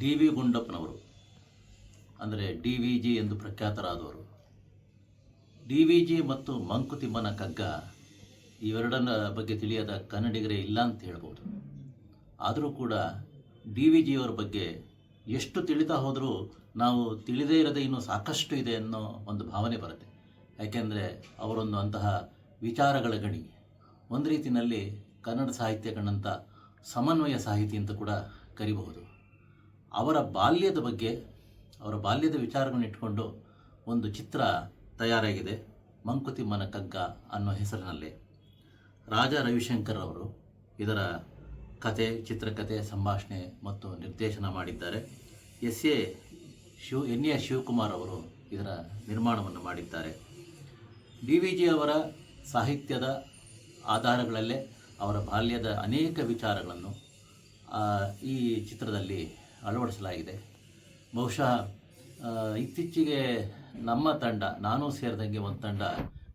D V ಗುಂಡಪ್ಪನವರು, ಅಂದರೆ D V G ಎಂದು ಪ್ರಖ್ಯಾತರಾದವರು. D V G ಮತ್ತು ಮಂಕುತಿಮ್ಮನ ಕಗ್ಗ ಇವೆರಡನ್ನ ಬಗ್ಗೆ ತಿಳಿಯದ ಕನ್ನಡಿಗರೇ ಇಲ್ಲ ಅಂತ ಹೇಳ್ಬೋದು. ಆದರೂ ಕೂಡ ಡಿ ವಿ ಜಿಯವರ ಬಗ್ಗೆ ಎಷ್ಟು ತಿಳಿತಾ ಹೋದರೂ ನಾವು ತಿಳಿದೇ ಇರದೆ ಇನ್ನೂ ಸಾಕಷ್ಟು ಇದೆ ಅನ್ನೋ ಒಂದು ಭಾವನೆ ಬರುತ್ತೆ. ಯಾಕೆಂದರೆ ಅವರೊಂದು ಅಂತಹ ವಿಚಾರಗಳ ಗಣಿ. ಒಂದು ರೀತಿಯಲ್ಲಿ ಕನ್ನಡ ಸಾಹಿತ್ಯಗಳಂಥ ಸಮನ್ವಯ ಸಾಹಿತಿ ಅಂತ ಕೂಡ ಕರಿಬಹುದು. ಅವರ ಬಾಲ್ಯದ ಬಗ್ಗೆ, ಅವರ ಬಾಲ್ಯದ ವಿಚಾರಗಳನ್ನ ಇಟ್ಕೊಂಡು ಒಂದು ಚಿತ್ರ ತಯಾರಾಗಿದೆ ಮಂಕುತಿಮ್ಮನ ಕಗ್ಗ ಅನ್ನೋ ಹೆಸರಿನಲ್ಲಿ. ರಾಜ ರವಿಶಂಕರ್ ಅವರು ಇದರ ಕತೆ ಚಿತ್ರಕಥೆ ಸಂಭಾಷಣೆ ಮತ್ತು ನಿರ್ದೇಶನ ಮಾಡಿದ್ದಾರೆ. S A Shiva, N A Shivakumar ಅವರು ಇದರ ನಿರ್ಮಾಣವನ್ನು ಮಾಡಿದ್ದಾರೆ. ಡಿ ವಿ ಜಿ ಅವರ ಸಾಹಿತ್ಯದ ಆಧಾರಗಳಲ್ಲೇ ಅವರ ಬಾಲ್ಯದ ಅನೇಕ ವಿಚಾರಗಳನ್ನು ಈ ಚಿತ್ರದಲ್ಲಿ ಅಳವಡಿಸಲಾಗಿದೆ. ಬಹುಶಃ ಇತ್ತೀಚೆಗೆ ನಮ್ಮ ತಂಡ, ನಾನು ಸೇರಿದಂಗೆ ಒಂದು ತಂಡ,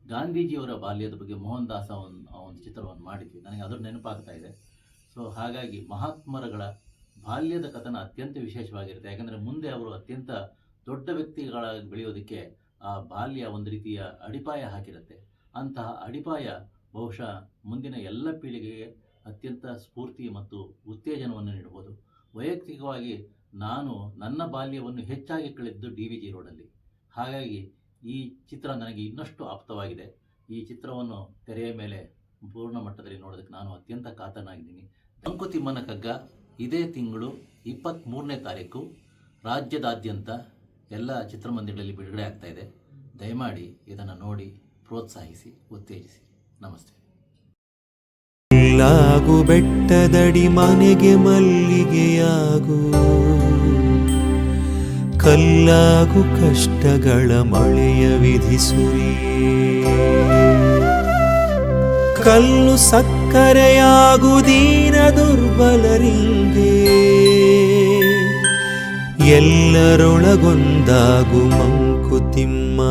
ಗಾಂಧೀಜಿಯವರ ಬಾಲ್ಯದ ಬಗ್ಗೆ ಮೋಹನ್ ದಾಸ ಒಂದು ಒಂದು ಚಿತ್ರವನ್ನು ಮಾಡಿದ್ವಿ. ನನಗೆ ಅದರ ನೆನಪಾಗ್ತಾ ಇದೆ. ಸೊ, ಹಾಗಾಗಿ ಮಹಾತ್ಮರಗಳ ಬಾಲ್ಯದ ಕಥನ ಅತ್ಯಂತ ವಿಶೇಷವಾಗಿರುತ್ತೆ. ಯಾಕಂದರೆ ಮುಂದೆ ಅವರು ಅತ್ಯಂತ ದೊಡ್ಡ ವ್ಯಕ್ತಿಗಳಾಗಿ ಬೆಳೆಯೋದಕ್ಕೆ ಆ ಬಾಲ್ಯ ಒಂದು ರೀತಿಯ ಅಡಿಪಾಯ ಹಾಕಿರುತ್ತೆ. ಅಂತಹ ಅಡಿಪಾಯ ಬಹುಶಃ ಮುಂದಿನ ಎಲ್ಲ ಪೀಳಿಗೆಗೆ ಅತ್ಯಂತ ಸ್ಫೂರ್ತಿ ಮತ್ತು ಉತ್ತೇಜನವನ್ನು ನೀಡಬಹುದು. ವೈಯಕ್ತಿಕವಾಗಿ ನಾನು ನನ್ನ ಬಾಲ್ಯವನ್ನು ಹೆಚ್ಚಾಗಿ ಕಳೆದಿದ್ದು ಡಿ ವಿ ಜಿ ರೋಡಲ್ಲಿ. ಹಾಗಾಗಿ ಈ ಚಿತ್ರ ನನಗೆ ಇನ್ನಷ್ಟು ಆಪ್ತವಾಗಿದೆ. ಈ ಚಿತ್ರವನ್ನು ತೆರೆಯ ಮೇಲೆ ಪೂರ್ಣ ಮಟ್ಟದಲ್ಲಿ ನೋಡೋದಕ್ಕೆ ನಾನು ಅತ್ಯಂತ ಕಾತನಾಗಿದ್ದೀನಿ. ಮಂಕುತಿಮ್ಮನ ಕಗ್ಗ ಇದೇ ತಿಂಗಳು ಇಪ್ಪತ್ತ್ಮೂರನೇ ತಾರೀಕು ರಾಜ್ಯದಾದ್ಯಂತ ಎಲ್ಲ ಚಿತ್ರಮಂದಿರಗಳಲ್ಲಿ ಬಿಡುಗಡೆ ಆಗ್ತಾ ಇದೆ. ದಯಮಾಡಿ ಇದನ್ನು ನೋಡಿ ಪ್ರೋತ್ಸಾಹಿಸಿ, ಉತ್ತೇಜಿಸಿ. ನಮಸ್ತೆ. ಕಲ್ಲಾಗು ಬೆಟ್ಟದಡಿ ಮನೆಗೆ ಮಲ್ಲಿಗೆಯಾಗು. ಕಲ್ಲಾಗು ಕಷ್ಟಗಳ ಮಳೆಯ ವಿಧಿಸುರಿ ಕಲ್ಲು ಸಕ್ಕರೆಯಾಗು ದೀನ ದುರ್ಬಲರಿಂದೆ ಎಲ್ಲರೊಳಗೊಂದಾಗು ಮಂಕುತಿಮ್ಮ.